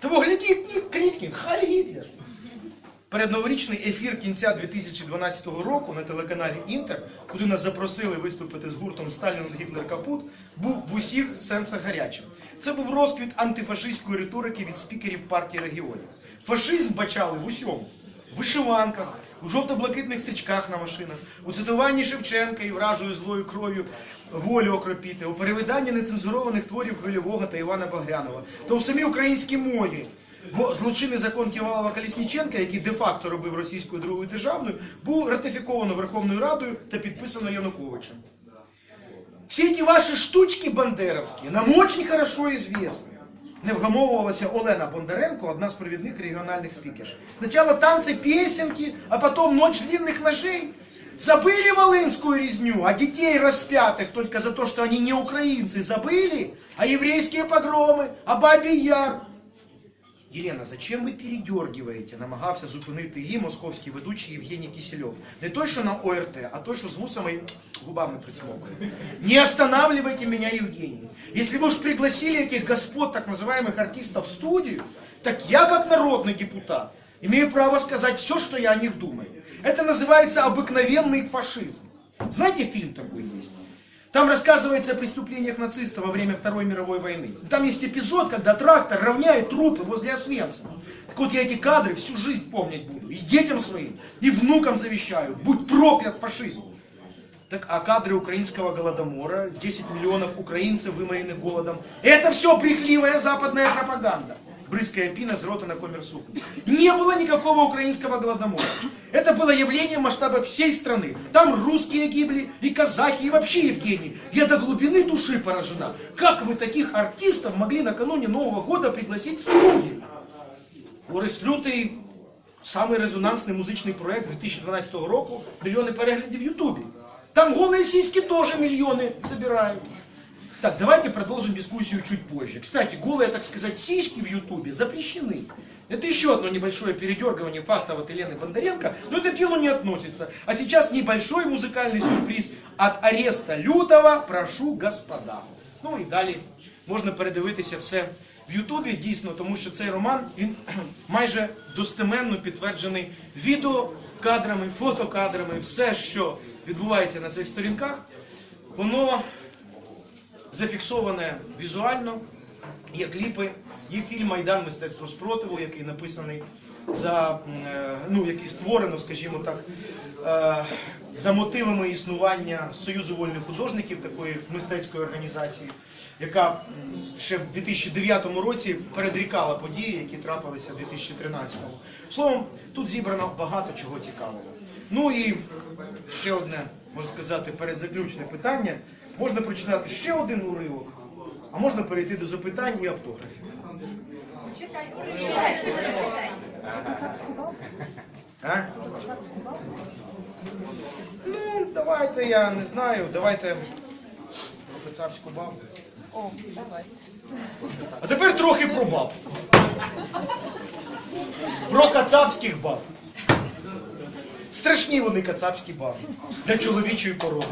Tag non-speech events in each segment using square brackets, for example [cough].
Того глядіть, ні, крикніть, хай Гітлер. Передноворічний ефір кінця 2012 року на телеканалі Інтер, куди нас запросили виступити з гуртом Сталін Гітлер Капут, був в усіх сенсах гарячим. Це був розквіт антифашистської риторики від спікерів партії регіонів. Фашизм бачали в усьому. В вишиванках, у жовто-блакитних стрічках на машинах, у цитуванні Шевченка і вражою злою кров'ю волю окропіти, у перевиданні нецензурованих творів Хвильового та Івана Багрянова, та у самій українській мові. Бо злочинний закон Ківалова Колісніченка, який де-факто робив російською другою державною, був ратифіковано Верховною Радою та підписано Януковичем. Все эти ваши штучки бандеровские нам очень хорошо известны Не вгамовувалася Олена Бондаренко, одна з провідних регіональних спікерів. Спочатку танці, песенки, а потом ночь длинных ножей. Забыли Волынскую резню, а детей распятых только за то, что они не украинцы, забыли? А еврейские погромы, а Бабий Яр? Єлена, зачем ви передергиваєте? Намагався зупинити її московський ведучий Євгеній Кисельов. Не той, що на ОРТ, а той, що з вусами і губами прицмокує. Не останавливайте меня, Евгений. Если вы уж пригласили этих господ, так называемых артистов в студию, так я, как народный депутат, имею право сказать все, что я о них думаю. Это называется обыкновенный фашизм. Знаете, фильм такой есть? Там рассказывается о преступлениях нацистов во время Второй мировой войны. Там есть эпизод, когда трактор равняет трупы возле Освенцима. Так вот я эти кадры всю жизнь помнить буду. И детям своим, и внукам завещаю. Будь проклят фашизм. Так а кадры украинского голодомора, 10 миллионов украинцев, выморенных голодом, это все брехливая западная пропаганда. Брызгая пина с рота на коммерсуху. Не было никакого украинского голодомора. Это было явление масштаба всей страны. Там русские гибли, и казахи, и вообще Евгений. Я до глубины души поражена. Как вы таких артистов могли накануне Нового года пригласить в студию? Орис Лютий, самий резонансний музичний проект 2012 року, мільйони переглядів в Ютубе. Там голые сиськи тоже миллионы собирают. Так, давайте продолжим дискуссию чуть позже. Кстати, голые, так сказать, сиськи в Ютубе запрещены. Это еще одно небольшое передергивание фактов от Елены Бондаренко, но это к делу не относится. А сейчас небольшой музыкальный сюрприз от ареста Лютого «Прошу господа». Ну і далі можна передивитися все в Ютубі, дійсно, тому що цей роман він [clears throat] майже достеменно підтверджений відеокадрами, фотокадрами, все, що відбувається на цих сторінках, воно зафіксоване візуально, є кліпи, є фільм Майдан мистецтво спротиву, який написаний за е, ну, який створено, скажімо так, е, за мотивами існування Союзу вольних художників, такої мистецької організації, яка ще в 2009 році передрікала події, які трапилися в 2013. Словом, тут зібрано багато чого цікавого. Ну і ще одне, можна сказати, передзаключне питання. Можна прочитати ще один уривок, а можна перейти до запитань і автографів. Читай. А? Ну, давайте, я не знаю, давайте про царську бабу. О, давай. А тепер трохи про баб. Про кацапських баб. Страшні вони кацапські баби для чоловічої породи.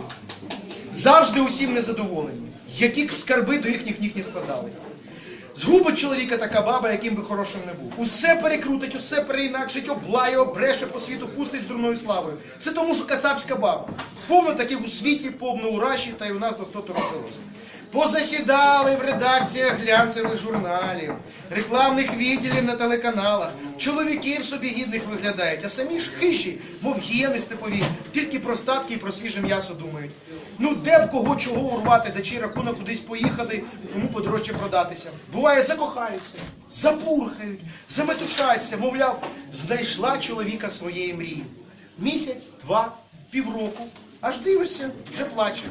Завжди усім незадоволені, які б скарби до їхніх ніг не складали. Згубить чоловіка така баба, яким би хорошим не був. Усе перекрутить, усе переінакшить, облає, обреше по світу, пустить з дурною славою. Це тому, що кацапська баба. Повно таких у світі, повно у раші, та й у нас достатньо розвелося. Позасідали в редакціях глянцевих журналів, рекламних відділів на телеканалах. Чоловіків собі гідних виглядають, а самі ж хижі, мов гієни степові, тільки про статки і про свіже м'ясо думають. Ну де б кого чого урвати, за чий рахунок кудись поїхати, кому подорожче продатися. Буває, закохаються, запурхають, заметушаться, мовляв, знайшла чоловіка своєї мрії. Місяць, два, півроку. Аж дивишся, вже плаче.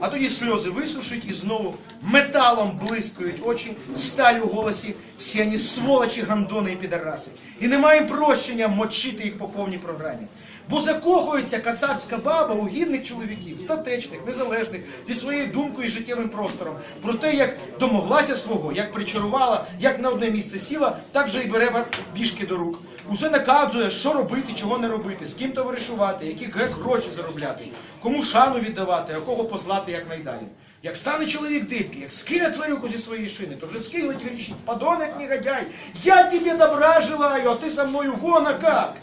А тоді сльози висушить і знову металом блискають очі, сталь у голосі, всі вони сволочі, гандони і підараси. І немає прощення мочити їх по повній програмі. Бо закохується кацапська баба у гідних чоловіків, статечних, незалежних, зі своєю думкою і життєвим простором. Про те, як домоглася свого, як причарувала, як на одне місце сіла, так же і бере пішки до рук. Усе наказує, що робити, чого не робити, з ким товаришувати, які гроші заробляти, кому шану віддавати, а кого послати якнайдалі. Як стане чоловік дибки, як скине тварюку зі своєї шини, то вже скине вирішить, подонок негодяй, я тебе добра желаю, а ти со мною гона как?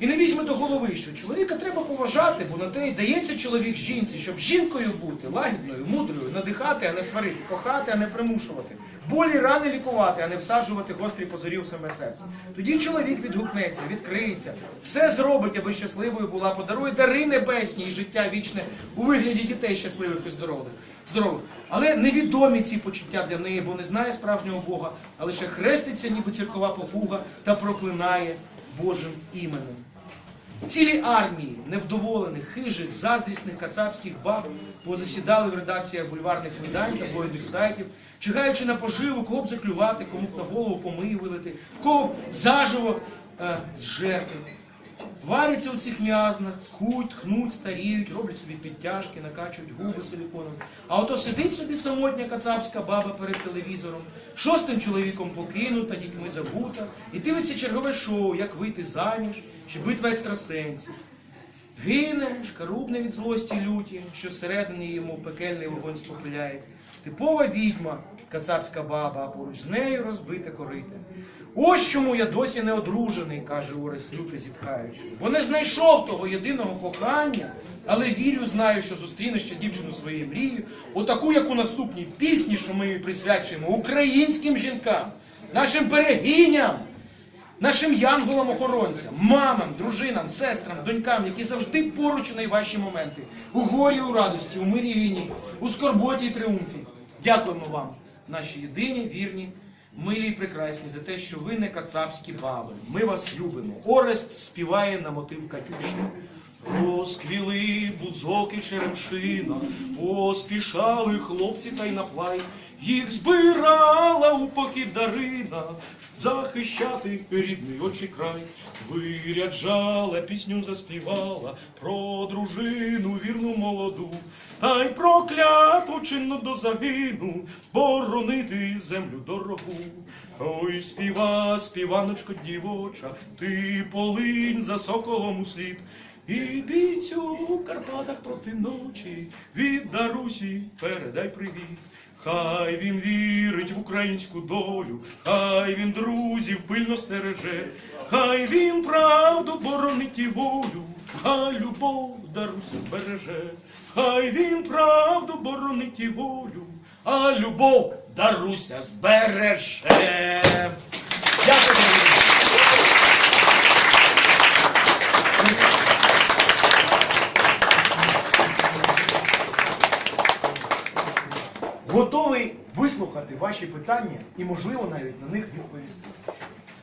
І не візьме до голови, що чоловіка треба поважати, бо на те й дається чоловік жінці, щоб жінкою бути, лагідною, мудрою, надихати, а не сварити, кохати, а не примушувати, болі рани лікувати, а не всаджувати гострі позорі у саме серце. Тоді чоловік відгукнеться, відкриється, все зробить, аби щасливою була, подарує дари небесні і життя вічне у вигляді дітей щасливих і здорових. Здорових. Але невідомі ці почуття для неї, бо не знає справжнього Бога, а лише хреститься, ніби церкова попуга, та проклинає Божим іменем. Цілі армії невдоволених, хижих, заздрісних кацапських баб позасідали в редакціях бульварних видань та блогерних сайтів, чекаючи на поживу, кого б заклювати, кому б на голову помиї вилити, кого б заживо е, зжерти. Варяться у цих м'язнах, хуть, тхнуть, старіють, роблять собі підтяжки, накачують губи силіконом. А ото сидить собі самотня кацапська баба перед телевізором, шостим чоловіком покинута, дітьми забута, і дивиться чергове шоу, як вийти заміж, чи битва екстрасенсів. Гине, шкарубне від злості люті, що всередині йому пекельний вогонь спопиляє. Типова відьма, кацапська баба, а поруч з нею розбите корите. Ось чому я досі не одружений, каже Орес люто зітхаючи. Бо не знайшов того єдиного кохання, але вірю, знаю, що зустріну ще дівчину своєї мрії, отаку, як у наступній пісні, що ми її присвячуємо українським жінкам, нашим берегиням. Нашим янголам-охоронцям, мамам, дружинам, сестрам, донькам, які завжди поруч у найважчі моменти, у горі, у радості, у мирі війні, у скорботі і тріумфі. Дякуємо вам, наші єдині, вірні, милі і прекрасні, за те, що ви не кацапські баби. Ми вас любимо. Орест співає на мотив Катюші. Розквіли бузоки черемшина, поспішали хлопці та й на плай. Їх збирала у похід Дарина захищати рідний очі край. Виряджала, пісню заспівала про дружину вірну молоду, та й прокляту чинно до загину боронити землю дорогу. Ой, співа, співаночко дівоча, ти полинь за соколом у слід. І бійцю в Карпатах проти ночі від Дарусі передай привіт. Хай він вірить в українську долю, хай він друзів пильно стереже, хай він правду боронить і волю, а любов Даруся збереже, хай він правду боронить і волю, а любов Даруся збереже. Дякую. Ваші питання і, можливо, навіть на них відповісти.